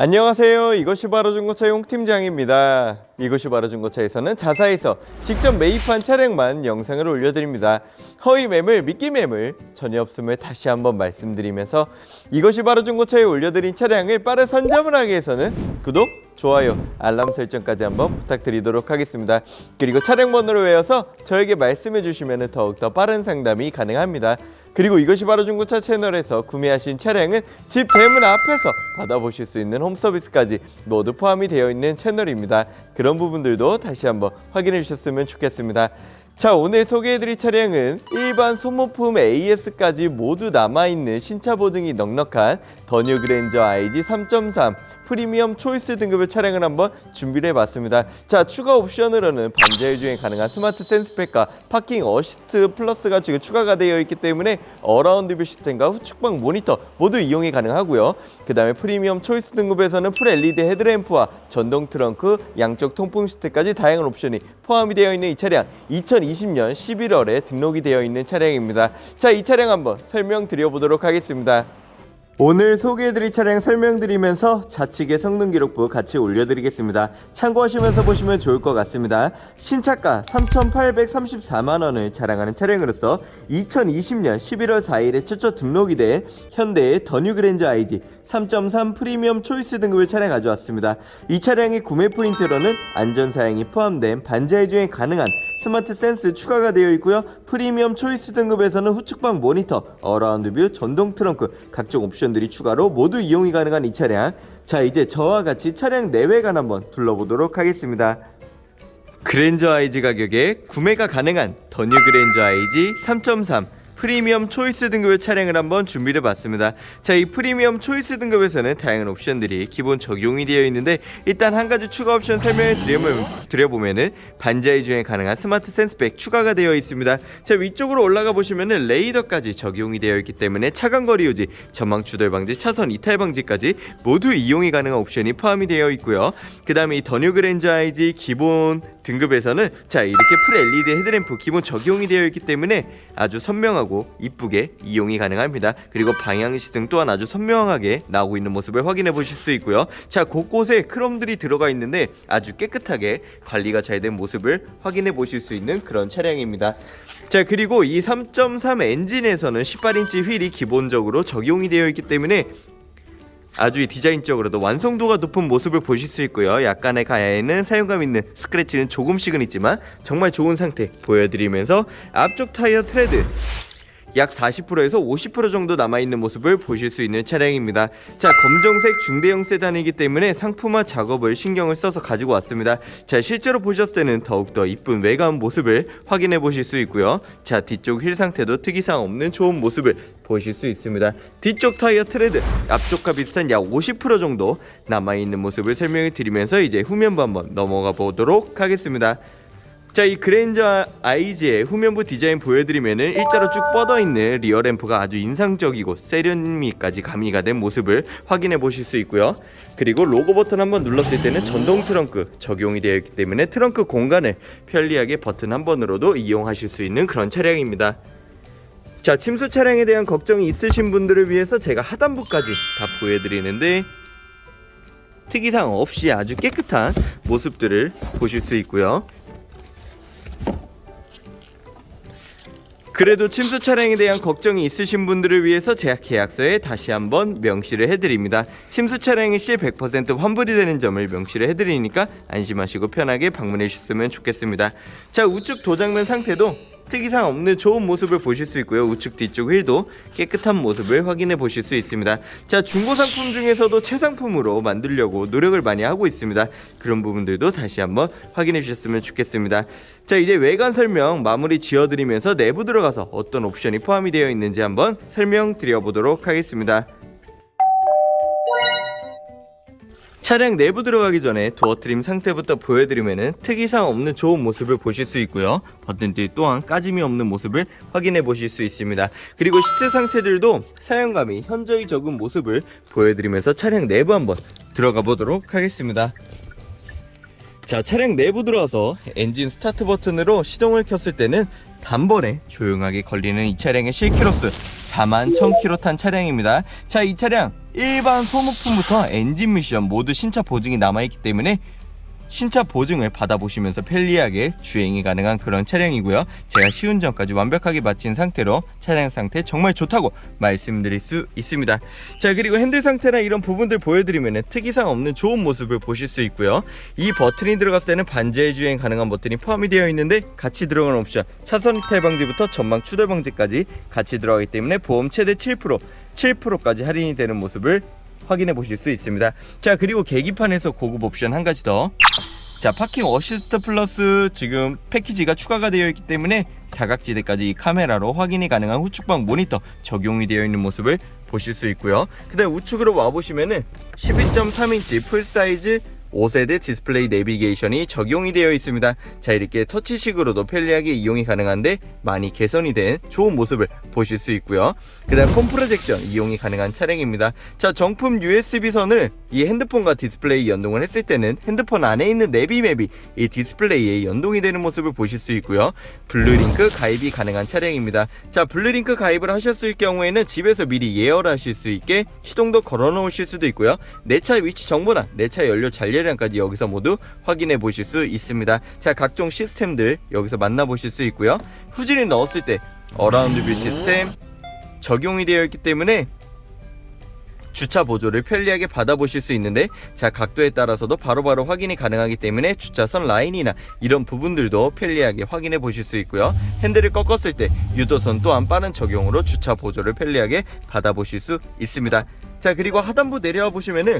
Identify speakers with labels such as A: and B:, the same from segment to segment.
A: 안녕하세요. 이것이 바로 중고차 용팀장입니다. 이것이 바로 중고차에서는 자사에서 직접 매입한 차량만 영상을 올려드립니다. 허위 매물, 미끼 매물 전혀 없음을 다시 한번 말씀드리면서 이것이 바로 중고차에 올려드린 차량을 빠른 선점을 하기 위해서는 구독, 좋아요, 알람 설정까지 한번 부탁드리도록 하겠습니다. 그리고 차량 번호를 외워서 저에게 말씀해 주시면 더욱더 빠른 상담이 가능합니다. 그리고 이것이 바로 중고차 채널에서 구매하신 차량은 집 대문 앞에서 받아보실 수 있는 홈 서비스까지 모두 포함이 되어 있는 채널입니다. 그런 부분들도 다시 한번 확인해 주셨으면 좋겠습니다. 자 오늘 소개해드릴 차량은 일반 소모품 AS까지 모두 남아있는 신차 보증이 넉넉한 더뉴 그랜저 IG 3.3 프리미엄 초이스 등급의 차량을 한번 준비를 해봤습니다. 자 추가 옵션으로는 반자율 주행 가능한 스마트 센스팩과 파킹 어시스트 플러스가 지금 추가가 되어 있기 때문에 어라운드 뷰 시스템과 후측방 모니터 모두 이용이 가능하고요. 그 다음에 프리미엄 초이스 등급에서는 풀 LED 헤드램프와 전동 트렁크, 양쪽 통풍 시트까지 다양한 옵션이 포함이 되어 있는 이 차량 2020년 11월에 등록이 되어 있는 차량입니다. 자 이 차량 한번 설명드려 보도록 하겠습니다. 오늘 소개해드릴 차량 설명드리면서 좌측의 성능 기록부 같이 올려드리겠습니다. 참고하시면서 보시면 좋을 것 같습니다. 신차가 3,834만 원을 자랑하는 차량으로서 2020년 11월 4일에 최초 등록이 된 현대의 더뉴 그랜저 IG 3.3 프리미엄 초이스 등급의 차량 가져왔습니다. 이 차량의 구매 포인트로는 안전 사양이 포함된 반자의 주행 가능한 스마트 센스 추가가 되어 있고요. 프리미엄 초이스 등급에서는 후측방 모니터, 어라운드 뷰, 전동 트렁크 각종 옵션들이 추가로 모두 이용이 가능한 이 차량. 자, 이제 저와 같이 차량 내외관 한번 둘러보도록 하겠습니다. 그랜저 IG 가격에 구매가 가능한 더뉴 그랜저 IG 3.3 프리미엄 초이스 등급의 차량을 한번 준비를 봤습니다. 자, 이 프리미엄 초이스 등급에서는 다양한 옵션들이 기본 적용이 되어 있는데 일단 한 가지 추가 옵션 설명을 드려보면, 드려보면은 반자의 주행 가능한 스마트 센스백 추가가 되어 있습니다. 자, 위쪽으로 올라가 보시면은 레이더까지 적용이 되어 있기 때문에 차간 거리 유지, 전망 추돌 방지, 차선 이탈 방지까지 모두 이용이 가능한 옵션이 포함이 되어 있고요. 그다음에 이 더뉴 그랜저 IG 기본 등급에서는 자 이렇게 풀 LED 헤드램프 기본 적용이 되어 있기 때문에 아주 선명하고 이쁘게 이용이 가능합니다. 그리고 방향 시승 또한 아주 선명하게 나오고 있는 모습을 확인해 보실 수 있고요. 자 곳곳에 크롬들이 들어가 있는데 아주 깨끗하게 관리가 잘 된 모습을 확인해 보실 수 있는 그런 차량입니다. 자 그리고 이 3.3 엔진에서는 18인치 휠이 기본적으로 적용이 되어 있기 때문에 아주 이 디자인적으로도 완성도가 높은 모습을 보실 수 있고요. 약간의 가야에는 사용감 있는 스크래치는 조금씩은 있지만 정말 좋은 상태 보여드리면서 앞쪽 타이어 트레드 약 40%에서 50% 정도 남아있는 모습을 보실 수 있는 차량입니다. 자, 검정색 중대형 세단이기 때문에 상품화 작업을 신경을 써서 가지고 왔습니다. 자, 실제로 보셨을 때는 더욱더 이쁜 외관 모습을 확인해 보실 수 있고요. 자, 뒤쪽 휠 상태도 특이사항 없는 좋은 모습을 보실 수 있습니다. 뒤쪽 타이어 트레드 앞쪽과 비슷한 약 50% 정도 남아있는 모습을 설명해 드리면서 이제 후면부 한번 넘어가 보도록 하겠습니다. 자, 이 그랜저 IG의 후면부 디자인 보여드리면은 일자로 쭉 뻗어 있는 리어 램프가 아주 인상적이고 세련미까지 가미가 된 모습을 확인해 보실 수 있고요. 그리고 로고 버튼 한번 눌렀을 때는 전동 트렁크 적용이 되어 있기 때문에 트렁크 공간을 편리하게 버튼 한 번으로도 이용하실 수 있는 그런 차량입니다. 자, 침수 차량에 대한 걱정이 있으신 분들을 위해서 제가 하단부까지 다 보여드리는데 특이사항 없이 아주 깨끗한 모습들을 보실 수 있고요. 그래도 침수 차량에 대한 걱정이 있으신 분들을 위해서 제약 계약서에 다시 한번 명시를 해드립니다. 침수 차량의 시100% 환불이 되는 점을 명시를 해드리니까 안심하시고 편하게 방문해 주셨으면 좋겠습니다. 자 우측 도장면 상태도 특이사항 없는 좋은 모습을 보실 수 있고요. 우측 뒤쪽 휠도 깨끗한 모습을 확인해 보실 수 있습니다. 자 중고 상품 중에서도 최상품으로 만들려고 노력을 많이 하고 있습니다. 그런 부분들도 다시 한번 확인해 주셨으면 좋겠습니다. 자 이제 외관 설명 마무리 지어 드리면서 내부 들어가서 어떤 옵션이 포함이 되어 있는지 한번 설명드려 보도록 하겠습니다. 차량 내부 들어가기 전에 도어 트림 상태부터 보여드리면은 특이사항 없는 좋은 모습을 보실 수 있고요. 버튼들 또한 까짐이 없는 모습을 확인해 보실 수 있습니다. 그리고 시트 상태들도 사용감이 현저히 적은 모습을 보여드리면서 차량 내부 한번 들어가 보도록 하겠습니다. 자 차량 내부 들어와서 엔진 스타트 버튼으로 시동을 켰을 때는 단번에 조용하게 걸리는 이 차량의 실키로스 4만 1000km 탄 차량입니다. 자, 이 차량 일반 소모품부터 엔진 미션 모두 신차 보증이 남아있기 때문에 신차 보증을 받아보시면서 편리하게 주행이 가능한 그런 차량이고요. 제가 시운전까지 완벽하게 마친 상태로 차량 상태 정말 좋다고 말씀드릴 수 있습니다. 자 그리고 핸들 상태나 이런 부분들 보여드리면 특이사항 없는 좋은 모습을 보실 수 있고요. 이 버튼이 들어갔을 때는 반자의 주행 가능한 버튼이 포함이 되어 있는데 같이 들어간 옵션 차선 이탈 방지부터 전방 추돌 방지까지 같이 들어가기 때문에 보험 최대 7% 7%까지 할인이 되는 모습을 확인해 보실 수 있습니다. 자 그리고 계기판에서 고급 옵션 한 가지 더. 자 파킹 어시스트 플러스 지금 패키지가 추가가 되어 있기 때문에 사각지대까지 이 카메라로 확인이 가능한 후측방 모니터 적용이 되어 있는 모습을 보실 수 있고요. 그다음 우측으로 와 보시면은 12.3인치 풀 사이즈 5세대 디스플레이 내비게이션이 적용이 되어 있습니다. 자 이렇게 터치식으로도 편리하게 이용이 가능한데 많이 개선이 된 좋은 모습을 보실 수 있고요. 그 다음 폰 프로젝션 이용이 가능한 차량입니다. 자 정품 USB 선을 이 핸드폰과 디스플레이 연동을 했을 때는 핸드폰 안에 있는 내비맵이 이 디스플레이에 연동이 되는 모습을 보실 수 있고요. 블루링크 가입이 가능한 차량입니다. 자 블루링크 가입을 하셨을 경우에는 집에서 미리 예열하실 수 있게 시동도 걸어 놓으실 수도 있고요. 내 차 위치 정보나 내 차 연료 잔 료량까지 여기서 모두 확인해 보실 수 있습니다. 자 각종 시스템들 여기서 만나보실 수 있고요. 후진을 넣었을 때 어라운드 뷰 시스템 적용이 되어 있기 때문에 주차 보조를 편리하게 받아보실 수 있는데 자 각도에 따라서도 바로바로 확인이 가능하기 때문에 주차선 라인이나 이런 부분들도 편리하게 확인해 보실 수 있고요 핸들을 꺾었을 때 유도선 또한 빠른 적용으로 주차 보조를 편리하게 받아보실 수 있습니다 자 그리고 하단부 내려와 보시면은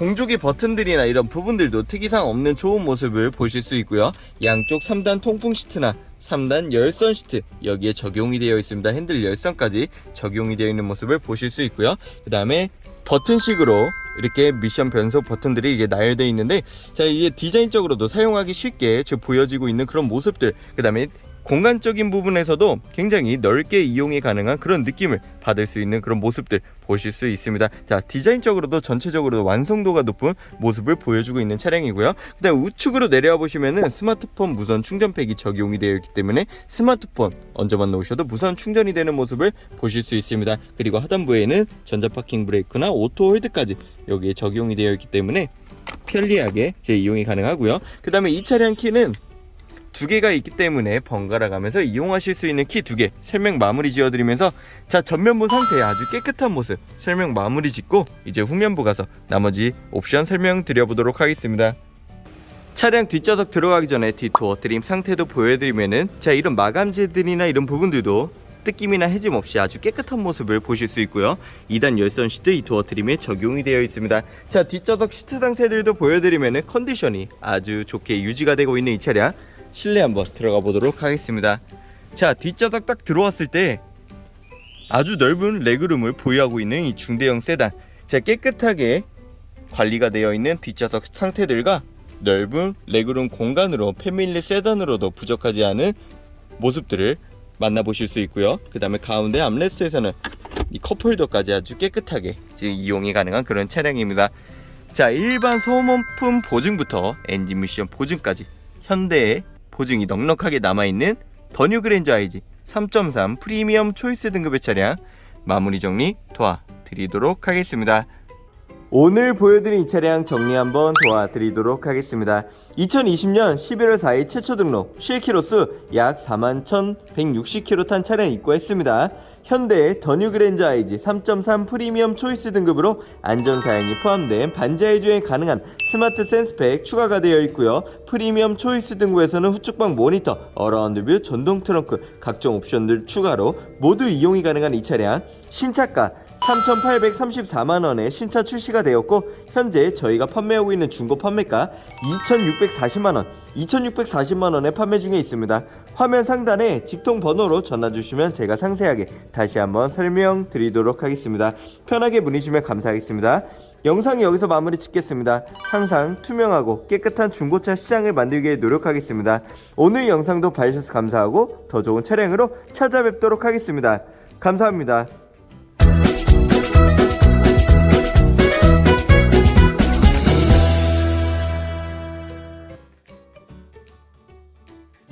A: 공조기 버튼들이나 이런 부분들도 특이사항 없는 좋은 모습을 보실 수 있고요. 양쪽 3단 통풍 시트나 3단 열선 시트 여기에 적용이 되어 있습니다. 핸들 열선까지 적용이 되어 있는 모습을 보실 수 있고요. 그 다음에 버튼식으로 이렇게 미션 변속 버튼들이 이게 나열되어 있는데 자 이게 디자인적으로도 사용하기 쉽게 지금 보여지고 있는 그런 모습들 그 다음에 공간적인 부분에서도 굉장히 넓게 이용이 가능한 그런 느낌을 받을 수 있는 그런 모습들 보실 수 있습니다. 자 디자인적으로도 전체적으로도 완성도가 높은 모습을 보여주고 있는 차량이고요. 그다음 우측으로 내려와 보시면은 스마트폰 무선 충전팩이 적용이 되어 있기 때문에 스마트폰 얹어만 놓으셔도 무선 충전이 되는 모습을 보실 수 있습니다. 그리고 하단부에는 전자 파킹 브레이크나 오토 홀드까지 여기에 적용이 되어 있기 때문에 편리하게 제 이용이 가능하고요. 그다음에 이 차량 키는 두 개가 있기 때문에 번갈아 가면서 이용하실 수 있는 키 두 개 설명 마무리 지어 드리면서 자 전면부 상태 아주 깨끗한 모습 설명 마무리 짓고 이제 후면부 가서 나머지 옵션 설명 드려보도록 하겠습니다. 차량 뒷좌석 들어가기 전에 뒷도어 트림 상태도 보여드리면은 자 이런 마감재들이나 이런 부분들도 뜯김이나 해짐 없이 아주 깨끗한 모습을 보실 수 있고요. 2단 열선 시트 이 도어 트림에 적용이 되어 있습니다. 자 뒷좌석 시트 상태들도 보여드리면은 컨디션이 아주 좋게 유지가 되고 있는 이 차량 실내 한번 들어가 보도록 하겠습니다. 자 뒷좌석 딱 들어왔을 때 아주 넓은 레그룸을 보유하고 있는 이 중대형 세단. 자 깨끗하게 관리가 되어 있는 뒷좌석 상태들과 넓은 레그룸 공간으로 패밀리 세단으로도 부족하지 않은 모습들을 만나보실 수 있고요. 그 다음에 가운데 암레스트에서는 이 컵홀더까지 아주 깨끗하게 이용이 가능한 그런 차량입니다. 자 일반 소모품 보증부터 엔진 미션 보증까지 현대의 보증이 넉넉하게 남아있는 더 뉴 그랜저 IG 3.3 프리미엄 초이스 등급의 차량 마무리 정리 도와드리도록 하겠습니다. 오늘 보여드린 이 차량 정리 한번 도와드리도록 하겠습니다. 2020년 11월 4일 최초 등록 실키로수 약 41,160km 탄 차량 입고했습니다. 현대 더뉴 그랜저 IG 3.3 프리미엄 초이스 등급으로 안전 사양이 포함된 반자의 주행 가능한 스마트 센스팩 추가가 되어 있고요. 프리미엄 초이스 등급에서는 후측방 모니터, 어라운드 뷰, 전동 트렁크, 각종 옵션들 추가로 모두 이용이 가능한 이 차량 신차가 3,834만 원에 신차 출시가 되었고 현재 저희가 판매하고 있는 중고 판매가 2,640만 원, 2,640만 원에 판매 중에 있습니다. 화면 상단에 직통 번호로 전화 주시면 제가 상세하게 다시 한번 설명드리도록 하겠습니다. 편하게 문의주시면 감사하겠습니다. 영상이 여기서 마무리 짓겠습니다. 항상 투명하고 깨끗한 중고차 시장을 만들기 위해 노력하겠습니다. 오늘 영상도 봐주셔서 감사하고 더 좋은 차량으로 찾아뵙도록 하겠습니다. 감사합니다.